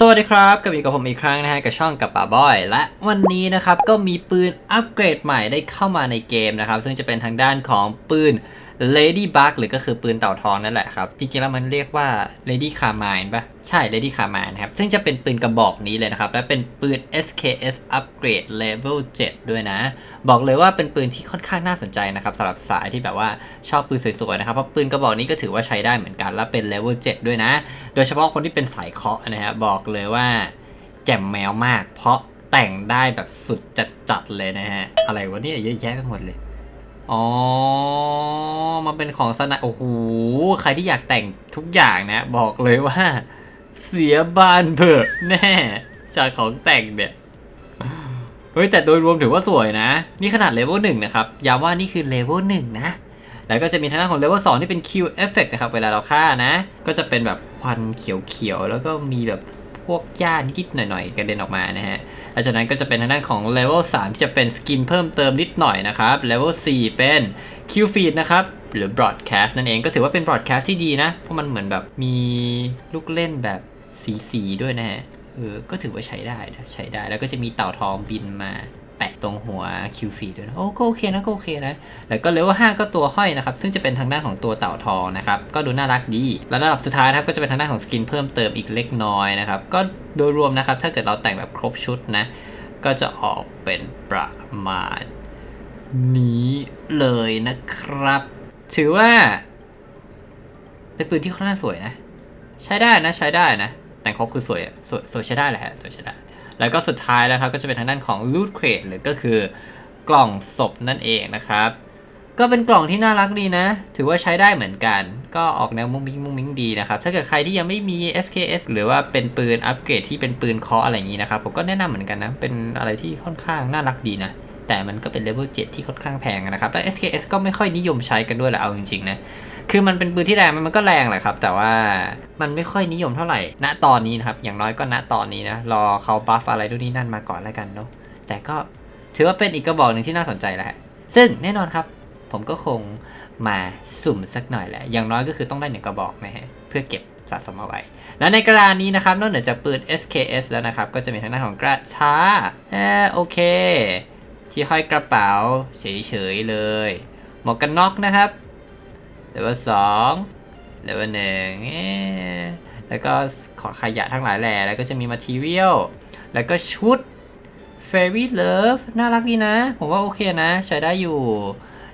สวัสดีครับกลับอีกกับผมอีกครั้งนะฮะกับช่องกับป่าบอย และวันนี้นะครับก็มีปืนอัปเกรดใหม่ได้เข้ามาในเกมนะครับ ซึ่งจะเป็นทางด้านของปืน Ladybug หรือก็คือปืนเต่าทองนั่นแหละครับ จริงๆแล้วมันเรียกว่า Lady Carmine ปะใช่ Lady Carmine นะครับ ซึ่งจะเป็นปืนกระบอกนี้เลยนะครับ และเป็นปืน SKS Upgrade Level 7 ด้วยนะ บอกเลยว่าเป็นปืนที่ค่อนข้างน่าสนใจนะครับสำหรับสายที่แบบว่าชอบปืนสวยๆนะครับ เพราะปืนกระบอกนี้ก็ถือว่าใช้ได้เหมือนกัน และเป็น Level 7 ด้วยนะ โดยเฉพาะคนที่เป็นสายเคาะนะฮะบอกเลยว่าแจ่มแมวมาก เพราะแต่งได้แบบสุดจัดๆเลยนะฮะ อะไรวะเนี่ยเยอะแยะไปหมดเลย อ๋อ มันเป็นของสนะโอ้โห ใครที่อยากแต่งทุกอย่างนะ บอกเลยว่า เสียบานเบิกแน่ จากของแต่งเนี่ย เฮ้ย แต่โดยรวมถือว่าสวยนะ นี่ขนาดเลเวลหนึ่งนะครับ ย้ำว่านี่คือเลเวลหนึ่งนะ แล้วก็จะมีทางด้านของเลเวล2ที่เป็น Q Effect นะครับ เวลาเราฆ่านะ ก็จะเป็นแบบควันเขียวๆ แล้วก็มีแบบ พวกหญ้านิดหน่อยๆกระเด็นออกมานะฮะหลังจากนั้นก็จะเป็นทางด้านของเลเวล3ที่จะเป็นสกินเพิ่มเติมนิดหน่อยนะครับเลเวล4เป็นคิวฟีดนะครับหรือบล็อดแคสต์นั่นเองก็ถือว่าเป็นบล็อดแคสต์ที่ดีนะ เพราะมันเหมือนแบบมีลูกเล่นแบบสีๆด้วยนะฮะเออก็ถือว่าใช้ได้นะใช้ได้แล้วก็จะมีเต่าทองบินมา แตะตรงหัว Q Feed ด้วยนะโอ้ก็โอเคนะก็โอเคนะแล้วก็เลเวล5ก็ตัวห้อยนะครับ ซึ่งจะเป็นทางด้านของตัวเต่าทองนะครับ ก็ดูน่ารักดี แล้วระดับสุดท้ายนะครับก็จะเป็นทางด้านของสกินเพิ่มเติมอีกเล็กน้อยนะครับ ก็โดยรวมนะครับ ถ้าเกิดเราแต่งแบบครบชุดนะ ก็จะออกเป็นประมาณนี้เลยนะครับ ถือว่าเป็นปืนที่ค่อนข้างสวยนะ ใช้ได้นะใช้ได้นะ แต่งครบคือสวยสวยสวยใช้ได้แหละฮะสวยใช้ได้ แล้วก็สุดท้ายแล้วครับก็จะเป็นทางด้านของ loot crate หรือก็คือกล่องศพนั่นเองนะครับ ก็เป็นกล่องที่น่ารักดีนะ ถือว่าใช้ได้เหมือนกัน ก็ออกแนวมุ้งมิ้งมุ้งมิ้งดีนะครับ ถ้าเกิดใครที่ยังไม่มี SKS หรือว่าเป็นปืนอัปเกรดที่เป็นปืนเคาะอะไรอย่างนี้นะครับ ผมก็แนะนำเหมือนกันนะ เป็นอะไรที่ค่อนข้างน่ารักดีนะแต่มันก็เป็นเลเวล7ที่ค่อนข้างแพงนะครับ แล้ว SKS ก็ไม่ค่อยนิยมใช้กันด้วยแหละเอาจริงๆนะ คือมันเป็นปืนที่แรงมันก็แรงแหละครับ แต่ว่ามันไม่ค่อยนิยมเท่าไหร่ ณ ตอนนี้นะครับ อย่างน้อยก็ณ ตอนนี้นะ รอเขาบัฟอะไรด้วยนี่นั่นมาก่อนแล้วกันเนาะ แต่ก็ถือว่าเป็นอีกกระบอกหนึ่งที่น่าสนใจแหละ ซึ่งแน่นอนครับ ผมก็คงมาสุ่มสักหน่อยแหละ อย่างน้อยก็คือต้องได้หนึ่งกระบอกนะฮะ เพื่อเก็บสะสมเอาไว้ และในกระดานนี้นะครับ นอกเหนือจากปืน SKS แล้วนะครับ ก็จะมีทางด้านของกระช้าเออโอเค ที่ห้อยกระเป๋าเฉยๆเลย หมวกกันน็อกนะครับ เลเวลสองเลเวลหนึ่งแล้วก็ขอขยะทั้งหลายแหล่แล้วก็จะมี material แล้วก็ชุด Fairy Love น่ารักดีนะ ผมว่าโอเคนะ ใช้ได้อยู่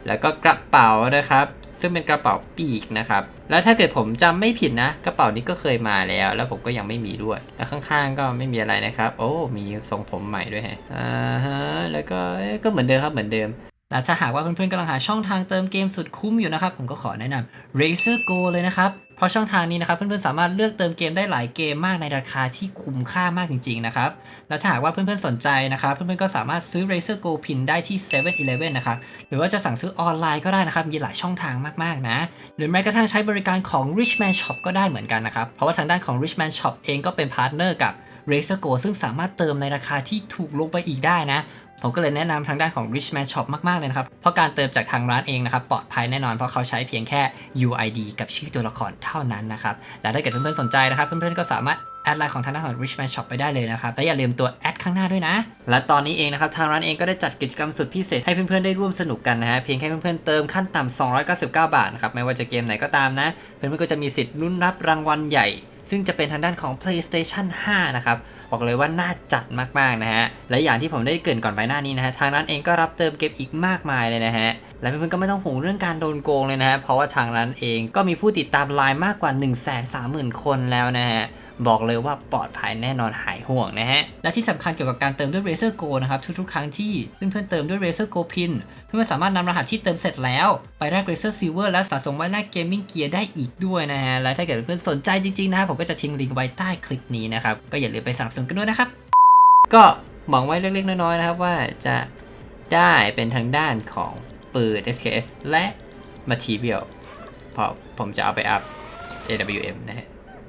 แล้วก็กระเป๋านะครับซึ่งเป็นกระเป๋าปีกนะครับ แล้วถ้าเกิดผมจำไม่ผิดนะ กระเป๋านี้ก็เคยมาแล้ว แล้วผมก็ยังไม่มีด้วย แล้วข้างๆก็ไม่มีอะไรนะครับ โอ้ มีทรงผมใหม่ด้วยแฮะ อ่าฮะ แล้วก็ก็เหมือนเดิมครับ เหมือนเดิม แต่ถ้าหากว่าเพื่อนๆกำลังหาช่องทางเติมเกมสุดคุ้มอยู่นะครับ ผมก็ขอแนะนำ Razer Go เลยนะครับ เพราะช่องทางนี้นะครับเพื่อนๆสามารถเลือกเติมเกมได้หลายเกมมากในราคาที่คุ้มค่ามากจริงๆนะครับ แล้วถ้าหากว่าเพื่อนๆสนใจนะครับเพื่อนๆก็สามารถซื้อ Razer Go Pin ได้ที่7 e เ e ่ e นะครับ หรือว่าจะสั่งซื้อออนไลน์ก็ได้นะครับ มีหลายช่องทางมากๆนะ หรือแม้กระทั่งใช้บริการของ Richman Shop ก็ได้เหมือนกันนะครับ เพราะว่าทางด้านของ Richman Shop เองก็เป็นพาร์ทเนอร์กับ Razer Go ซึ่งสามารถเติมในราคาที่ถูกลงไปอีกได้นะ ผมก็เลยแนะนำทางด้านของ Richman Shop มาก ๆ เลยนะครับ เพราะการเติมจากทางร้านเองนะครับ ปลอดภัยแน่นอนเพราะเขาใช้เพียงแค่ UID กับชื่อตัวละครเท่านั้นนะครับ และถ้าเกิดเพื่อนๆสนใจนะครับ เพื่อนๆก็สามารถ แอดไลน์ของทางด้านของ Richman Shop ไปได้เลยนะครับ และอย่าลืมตัวแอดข้างหน้าด้วยนะ และตอนนี้เองนะครับ ทางร้านเองก็ได้จัดกิจกรรมสุดพิเศษให้เพื่อนๆได้ร่วมสนุกกันนะฮะ เพียงแค่เพื่อนๆเติมขั้นต่ำ299 บาทนะครับ ไม่ว่าจะเกมไหนก็ตามนะ เพื่อนๆก็จะมีสิทธิ์ลุ้นรับรางวัลใหญ่ ซึ่งจะเป็นทางด้านของ PlayStation 5 นะครับ บอกเลยว่าน่าจัดมากๆนะฮะ และอย่างที่ผมได้เกริ่นก่อนไปหน้านี้นะฮะ ทางร้านเองก็รับเติมเกมอีกมากมายเลยนะฮะและเพื่อนๆก็ไม่ต้องห่วงเรื่องการโดนโกงเลยนะฮะ เพราะว่าทางร้านเองก็มีผู้ติดตามไลน์มากกว่า 1 3 0 0 0 0 คนแล้วนะฮะ บอกเลยว่าปลอดภัยแน่นอนหายห่วงนะฮะ และที่สำคัญเกี่ยวกับการเติมด้วย Razer Go นะครับ ทุกๆ ครั้งที่เพื่อนๆเติมด้วย Razer Go Pin เพื่อนๆสามารถนำรหัสที่เติมเสร็จแล้ว ไปแลก Razer Silver และสะสมไว้แลก Gaming Gear ได้อีกด้วยนะฮะ และถ้าเกิดเพื่อนๆสนใจจริงๆนะครับผมก็จะทิ้งลิงก์ไว้ใต้คลิปนี้นะครับก็อย่าลืมไปสนับสนุนกันด้วยนะครับก็หวังไว้เล็กๆน้อยๆนะครับว่าจะได้เป็นทางด้านของปืน SKS และ Material เพราะผมจะเอาไปอัพ AWM นะฮะ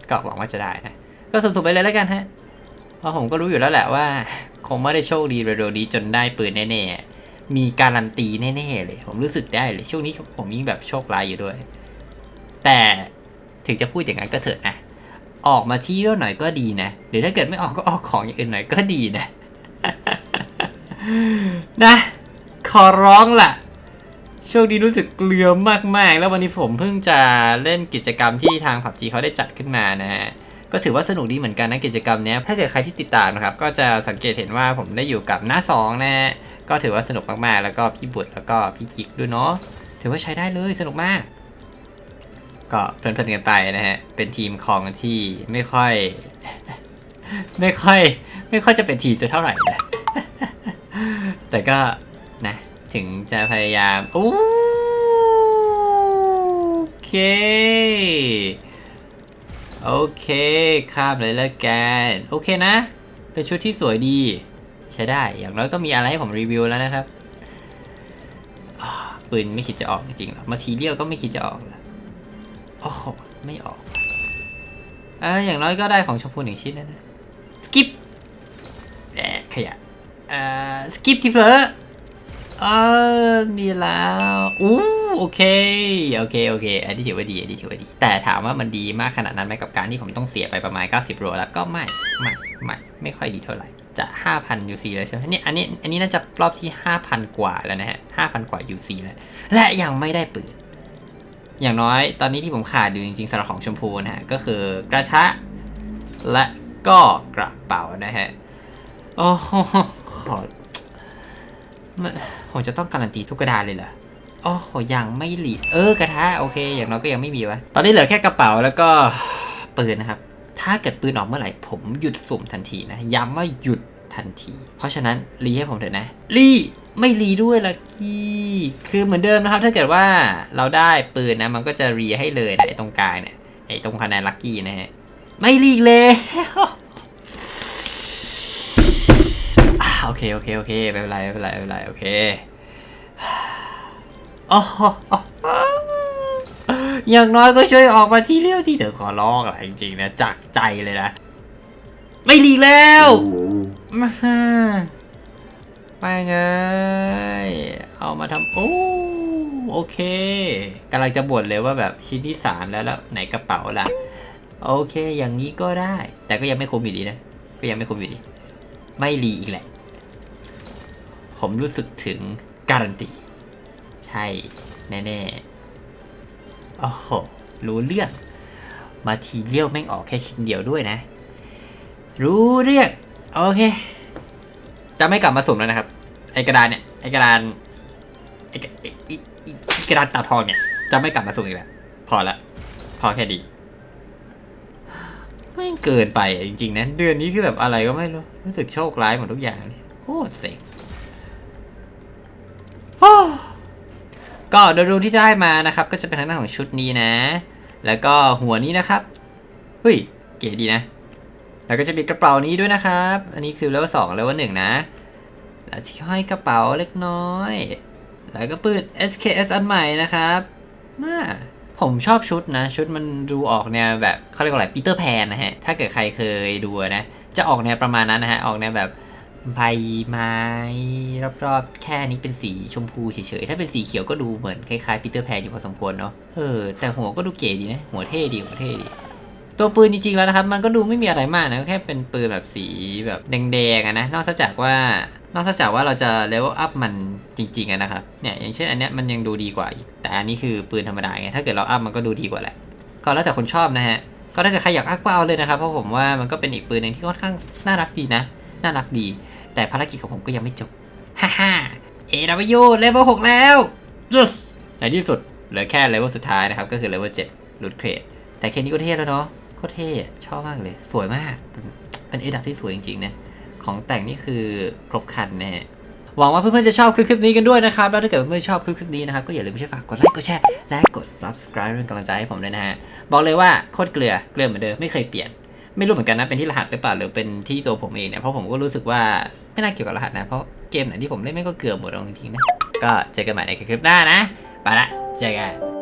ก็หวังว่าจะได้นะ ก็สุ่มๆไปเลยแล้วกันฮะ เพราะผมก็รู้อยู่แล้วแหละว่า คงไม่ได้โชคดีเร็วๆนี้จนได้ปืนแน่ๆ มีการันตีแน่ๆเลย ผมรู้สึกได้เลย ช่วงนี้ผมยิ่งแบบโชคร้ายอยู่ด้วย แต่ถึงจะพูดอย่างนั้นก็เถอะนะ ออกมาที่เรื่องหน่อยก็ดีนะ หรือถ้าเกิดไม่ออกก็ออกของอย่างอื่นหน่อยก็ดีนะ นะ ขอร้องล่ะ โชคดีรู้สึกเกลือมากๆ แล้ววันนี้ผมเพิ่งจะเล่นกิจกรรมที่ทางผับจีเขาได้จัดขึ้นมานะฮะ ก็ถือว่าสนุกดีเหมือนกันนะกิจกรรมนี้ถ้าเกิดใครที่ติดตามนะครับ ก็จะสังเกตเห็นว่าผมได้อยู่กับหน้าสองนะฮะ ก็ถือว่าสนุกมากๆ แล้วก็พี่บุตรแล้วก็พี่กิกด้วยเนาะ ถือว่าใช้ได้เลยสนุกมาก ก็เพลินๆกันไปนะฮะ เป็นทีมของที่ไม่ค่อย ไม่ค่อย ไม่ค่อยจะเป็นทีมจะเท่าไหร่นะแต่ก็ ถึงจะพยายามโอเค โอเคข้ามเลยล้วกันโอเคนะ เป็นชุดที่สวยดี ใช้ได้อย่างน้อยก็มีอะไรให้ผมรีวิวแล้วนะครับปืนไม่คิดจะออกจริงหรอมาทีเรียลก็ไม่คิดจะออกโอ้โหไม่ออกเอออย่างน้อยก็ได้ของชมพูหนึ่งชิ้นแล้วนะสกิปแอขยะเอ่อสกิปที่เผลอ เออมีแล้วอู้โอเคโอเคโอเค อันนี้ถือว่าดีอันนี้ถือว่าดี แต่ถามว่ามันดีมากขนาดนั้นไหมกับการที่ผมต้องเสียไปประมาณ 90โรแล้วก็ไม่ไม่ไม่ไม่ค่อยดีเท่าไหร่จะ 5,000 UC แล้วใช่ไหมเนี่ยอันนี้อันนี้น่าจะรอบที่ 5,000 กว่าแล้วนะฮะ 5,000 กว่า UC แล้ว และยังไม่ได้ปืนอย่างน้อยตอนนี้ที่ผมขาดอยู่จริงๆสำหรับของชมพูนะฮะ ก็คือกระชะ และก็กระเป๋านะฮะ โอ้โหขอ ผมจะต้องการันตีทุกกระดานเลยเหรออ้โหยังไม่หลีเออกระทะโอเค อย่างน้อยก็ยังไม่มีวะ ตอนนี้เหลือแค่กระเป๋าแล้วก็ปืนนะครับ ถ้าเกิดปืนออกเมื่อไหร่ ผมหยุดสุ่มทันทีนะ ย้ำว่าหยุดทันที เพราะฉะนั้นรีให้ผมเถอะนะ รีไม่รีด้วยละกี้ คือเหมือนเดิมนะครับ ถ้าเกิดว่าเราได้ปืนนะ มันก็จะรีให้เลยนะไอ้ตรงกลางเนี่ย ไอ้ตรงคะแนนลัคกี้นะฮะ ไม่รีเลย อ่า โอเคโอเคโอเคไม่เป็นไรไม่เป็นไรไม่เป็นไรโอเคโอ้โหอย่างน้อยก็ช่วยออกมาที่เลี้ยวที่เธอขอร้องอะจริงๆนะจากใจเลยนะ ไม่รีแล้วมาไปไง เอามาทำโอ้โอเคกำลังจะบ่นเลยว่าแบบชิ้นที่สามแล้วแล้วไหนกระเป๋าล่ะ โอเค อย่างนี้ก็ได้ แต่ก็ยังไม่คุ้มอยู่ดีนะ ก็ยังไม่คุ้มอยู่ดี ไม่รีอีกแหละ ผมรู้สึกถึงการันตี ใช่ แน่ๆ โอ้โห รู้เรื่อง มาทีเรียวแม่งออกแค่ชิ้นเดียวด้วยนะ รู้เรื่อง โอเค จะไม่กลับมาสุ่มแล้วนะครับ ไอกระดานเนี่ย ไอกระดานไอกระดานตาทองเนี่ย จะไม่กลับมาสุ่มอีกแล้ว พอละ พอแค่ดีไม่งเกินไปจริงๆนะเดือนนี้คือแบบอะไรก็ไม่รู้ รู้สึกโชคร้ายหมดทุกอย่างเลยโคตรเซ็ง ก็โดยรวมที่ได้มานะครับ ก็จะเป็นทางด้านของชุดนี้นะ แล้วก็หัวนี้นะครับเฮ้ยเก๋ดีนะ แล้วก็จะมีกระเป๋านี้ด้วยนะครับ อันนี้คือเลเวลสองเลเวลหนึ่งนะ แล้วที่ห้อยกระเป๋าเล็กน้อย แล้วก็ปืน SKS อันใหม่นะครับมาผมชอบชุดนะ ชุดมันดูออกแนวแบบเขาเรียกว่าอะไรปีเตอร์แพนนะฮะ ถ้าเกิดใครเคยดูนะ จะออกแนวประมาณนั้นนะฮะ ออกแนวแบบ ใบไม้รอบๆ แค่นี้เป็นสีชมพูเฉยๆ ถ้าเป็นสีเขียวก็ดูเหมือนคล้ายๆปีเตอร์แพนอยู่พอสมควรเนาะ เออ แต่หัวก็ดูเก๋ดีนะ หัวเท่ดีหัวเท่ดี ตัวปืนจริงๆแล้วนะครับ มันก็ดูไม่มีอะไรมากนะ แค่เป็นปืนแบบสีแบบแดงๆอะนะ นอกจากว่านอกจากว่าเราจะเลเวลอัพมันจริงๆอะนะครับ เนี่ยอย่างเช่นอันเนี้ยมันยังดูดีกว่า แต่อันนี้คือปืนธรรมดาไง ถ้าเกิดเราอัพมันก็ดูดีกว่าแหละ ก็แล้วแต่คนชอบนะฮะ ก็ถ้าเกิดใครอยากอัพก็เอาเลยนะครับ เพราะผมว่ามันก็เป็นอีกปืนหนึ่งที่ค่อนข้างน่ารักดีนะ น่ารักดี แต่ภารกิจของผมก็ยังไม่จบ ฮ่าฮ่าเอราวิโยเลเวลหกแล้วจุสในที่สุดเหลือแค่เลเวลสุดท้ายนะครับ ก็คือเลเวลเจ็ดลุดเครดแต่แค่นี้ก็เท่แล้วเนาะโคตรเท่ชอบมากเลย สวยมาก เป็นเอดับที่สวยจริงๆนะของแต่งนี่คือครบครันนะฮะหวังว่าเพื่อนๆจะชอบคลิปนี้กันด้วยนะครับ แล้วถ้าเกิดเพื่อนๆชอบคลิปนี้นะครับ ก็อย่าลืมช่วยฝากกดไลค์ กดแชร์ และกด subscribe เป็นกำลังใจให้ผมด้วยนะฮะ บอกเลยว่าโคตรเกลือ เกลือเหมือนเดิม ไม่เคยเปลี่ยน ไม่รู้เหมือนกันนะเป็นที่รหัสหรือเปล่าหรือเป็นที่ตัวผมเองเนี่ยเพราะผมก็รู้สึกว่าไม่น่าเกี่ยวกับรหัสนะเพราะเกมไหนที่ผมเล่นไม่ก็เกือบหมดเอาจริงๆนะก็เจอกันใหม่ในคลิปหน้านะไปละเจอกัน